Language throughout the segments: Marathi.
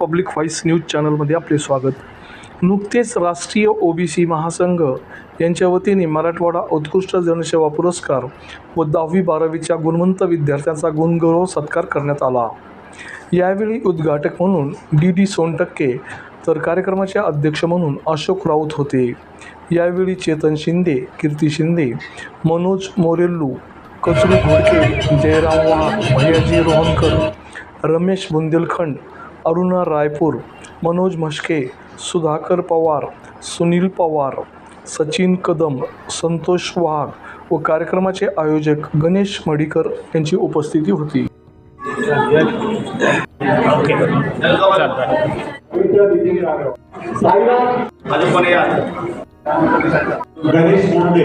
पब्लिक व्हॉइस न्यूज चॅनलमध्ये आपले स्वागत. नुकतेच राष्ट्रीय ओबीसी महासंघ यांच्या वतीने मराठवाडा उत्कृष्ट जनसेवा पुरस्कार व दहावी बारावीच्या गुणवंत विद्यार्थ्यांचा गुणगौरव सत्कार करण्यात आला. यावेळी उद्घाटक म्हणून डी डी सोनटक्के तर कार्यक्रमाचे अध्यक्ष म्हणून अशोक राऊत होते. यावेळी चेतन शिंदे कीर्ती शिंदे मनोज मोरेल्लू कचरू घोडके जयराम वाघ भैयाजी रोहनकर रमेश बुंदेलखंड अरुणा रायपूर मनोज म्हस्के सुधाकर पवार सुनील पवार सचिन कदम संतोष वाघ व कार्यक्रमाचे आयोजक गणेश मडीकर यांची उपस्थिती होती. गणेश मुंडे.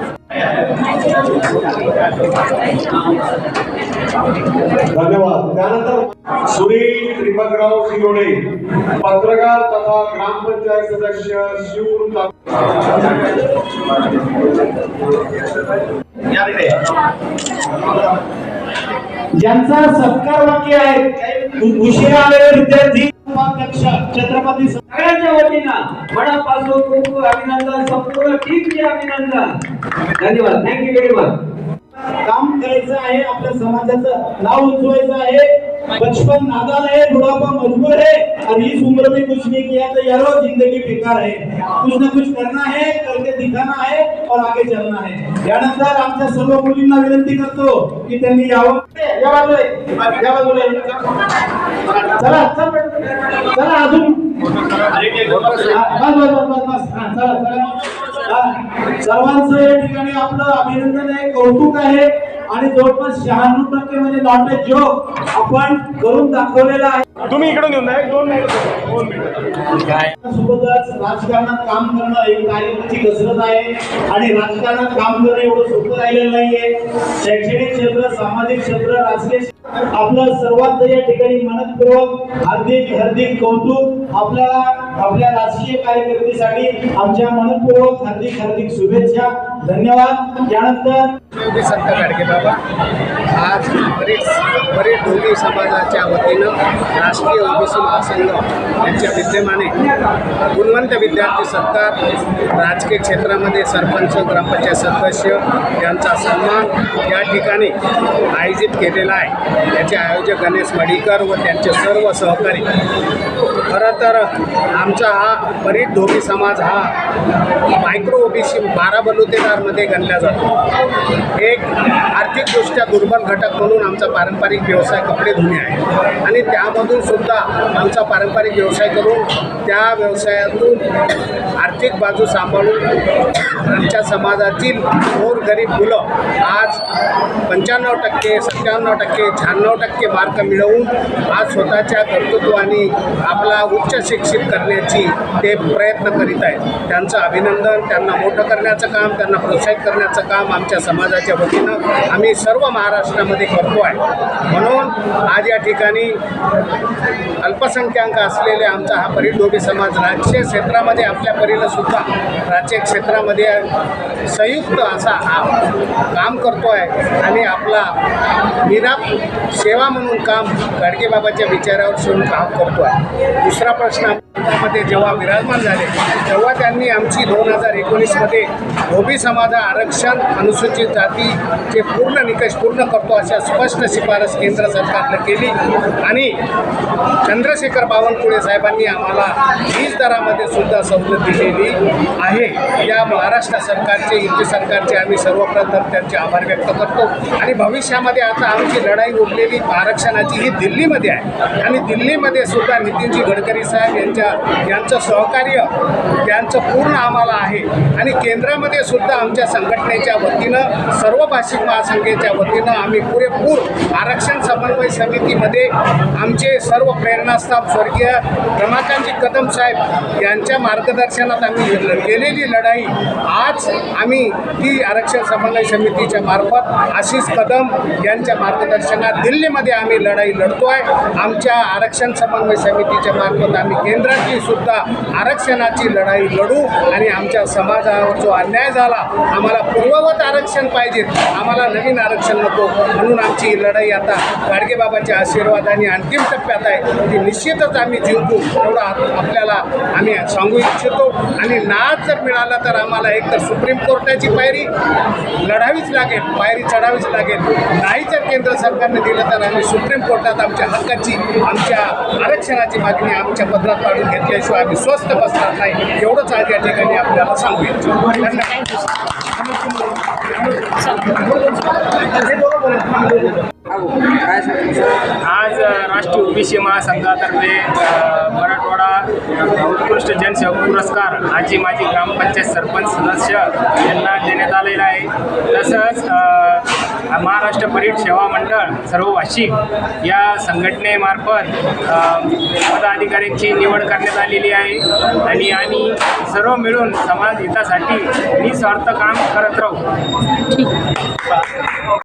धन्यवाद. त्यानंतर सुनील त्रिपकराव शिरोडे पत्रकार तथा ग्रामपंचायत सदस्य शिवूर ज्यांचा सत्कार वाक्य आहे उशिरा आलेले विद्यार्थी उपाध्यक्ष छत्रपती सगळ्यांच्या वतीनं मनापासून खूप खूप अभिनंदन संपूर्ण टीमचे अभिनंदन. धन्यवाद. थँक्यू व्हेरी मच काम करायचं आहे आपल्या समाजाचं नाव उंचवायचं आहे. बचपन नादान है बुढ़ापा मजबूर है और इस उम्र में कुछ नहीं किया तो यारो जिंदगी बेकार है कुछ ना कुछ करना है करके दिखाना है और आगे चलना है. यानंतर आमच्या सर्व मुलींना विनंती करतो की त्यांनी यावं. या बाजूला ये. बाजूला चला चला अजून हा, बस बस बस बस बस हा, चला चला हा, सर्वांचं या ठिकाणी आपलं अभिनंदन आहे कौतुक आहे आणि जवळपास शहाण्णव टक्के म्हणजे नॉट जोक आपण करून दाखवलेला आहे. तुम्ही इकडून येऊन दोन मिनिटं सोबतच राजकारणात काम करणं एक कार्यकर्ती कसरत आहे आणि राजकारणात काम करणं एवढं सोपं राहिलेलं नाहीये. शैक्षणिक क्षेत्र सामाजिक क्षेत्र राजकीय आपलं सर्वात या ठिकाणी मनपूर्वक हार्दिक हार्दिक कौतुक आपल्या आपल्या राजकीय कारकिर्दीसाठी आमच्या मनपूर्वक हार्दिक हार्दिक शुभेच्छा. धन्यवाद. त्यानंतर योगी संत गाडगे बाबा. आज बरेच बरेच डोंगी समाजाच्या वतीनं राष्ट्रीय ओबीसी महासंघ यांच्या विद्यमाने गुणवंत विद्यार्थी सत्कार राजकीय क्षेत्रामध्ये सरपंच ग्रामपंचायत सदस्य यांचा सन्मान या ठिकाणी आयोजित केलेला आहे. याचे आयोजक गणेश मडीकर व त्यांचे सर्व सहकारी. खरं तर आमचा हा बरीच धोबी समाज हा मायक्रो ओबीसी बारा बलुतेदारमध्ये गणला जातो. एक आर्थिकदृष्ट्या दुर्बल घटक म्हणून आमचा पारंपरिक व्यवसाय कपडे धुणे आहे. आणि त्यामधून सुद्धा आमचा पारंपरिक व्यवसाय करून त्या व्यवसायातून आर्थिक बाजू सांभाळून आमच्या समाजातील गोरगरीब मुलं आज पंच्याण्णव टक्के सत्त्याण्णव टक्के शहाण्णव टक्के मार्क मिळवून आज स्वतःच्या कर्तृत्वाने आपला उच्च शिक्षित करण्याची ते प्रयत्न करीत आहेत. त्यांचं अभिनंदन त्यांना मोठं करण्याचं काम त्यांना प्रोत्साहित करण्याचं काम आमच्या समाजाच्या वतीनं आम्ही सर्व महाराष्ट्रामध्ये करतो आहे. म्हणून आज या ठिकाणी अल्पसंख्याक असलेले आमचा हा परिडोबी समाज राजकीय क्षेत्रामध्ये आपल्या परीनं सुद्धा राजकीय क्षेत्रामध्ये संयुक्त असा हा काम करतो आहे आणि आपला निराप सेवा म्हणून काम गाडगेबाबाच्या विचारावर सोडून काम करतो आहे दुसरा प्रश्न मध्ये जेव्हा विराजमान झाले तेव्हा त्यांनी आमची दोन हजार एकोणीसमध्ये धोबी समाजा आरक्षण अनुसूचित जातीचे पूर्ण निकष पूर्ण करतो अशा स्पष्ट शिफारस केंद्र सरकारनं केली. आणि चंद्रशेखर बावनकुळे साहेबांनी आम्हाला वीज दरामध्ये सुद्धा सवलत दिलेली आहे. या महाराष्ट्र सरकारचे युती सरकारचे आम्ही सर्वप्रथम त्यांचे आभार व्यक्त करतो. आणि भविष्यामध्ये आता आमची लढाई उरलेली आरक्षणाची ही दिल्लीमध्ये आहे. आणि दिल्लीमध्ये सुद्धा नितीनजी गडकरी साहेब यांच्या यांचं सहकार्य त्यांचं पूर्ण आम्हाला आहे. आणि केंद्रामध्ये सुद्धा आमच्या संघटनेच्या वतीनं सर्व भाषिक महासंघेच्या वतीनं आम्ही पुरेपूर आरक्षण समन्वय समितीमध्ये आमचे सर्व प्रेरणास्थान स्वर्गीय रमाकांतजी कदम साहेब यांच्या मार्गदर्शनात आम्ही ल- केलेली लढाई. आज आम्ही ती आरक्षण समन्वय समितीच्या मार्फत आशिष कदम यांच्या मार्गदर्शनात दिल्लीमध्ये आम्ही लढाई लढतो आहे आमच्या आरक्षण समन्वय समितीच्या मार्फत आम्ही केंद्रात सुद्धा आरक्षणाची लढाई लढू आणि आमच्या समाजावर जो अन्याय झाला आम्हाला पूर्ववत आरक्षण पाहिजे. आम्हाला नवीन आरक्षण नको. म्हणून आमची ही लढाई आता गाडगेबाबाच्या आशीर्वादाने अंतिम टप्प्यात आहे. ती निश्चितच आम्ही जिंकू. एवढा आपल्याला आम्ही सांगू इच्छितो. आणि नाच जर मिळाला तर आम्हाला एक तर सुप्रीम कोर्टाची पायरी लढावीच लागेल पायरी चढावीच लागेल. नाही जर केंद्र सरकारने दिलं तर आम्ही सुप्रीम कोर्टात आमच्या हक्काची आमच्या आरक्षणाची मागणी आमच्या पत्रात पाडून घेतल्याशिवाय आम्ही स्वस्त बसणार नाही. एवढंच आज या ठिकाणी आपल्याला सांगू इच्छितो. आज राष्ट्रीय ओबीसी महासंघातर्फे सर्वोत्कृष्ट जनसेवा पुरस्कार आजी माजी ग्रामपंचायत सरपंच सदस्य यांना देण्यात आलेला आहे. तसंच महाराष्ट्र परीट सेवा मंडळ सर्व भाषिक या संघटनेमार्फत पदाधिकाऱ्यांची निवड करण्यात आलेली आहे. आणि आम्ही सर्व मिळून समाज हितासाठी निस्वार्थ काम करत राहू.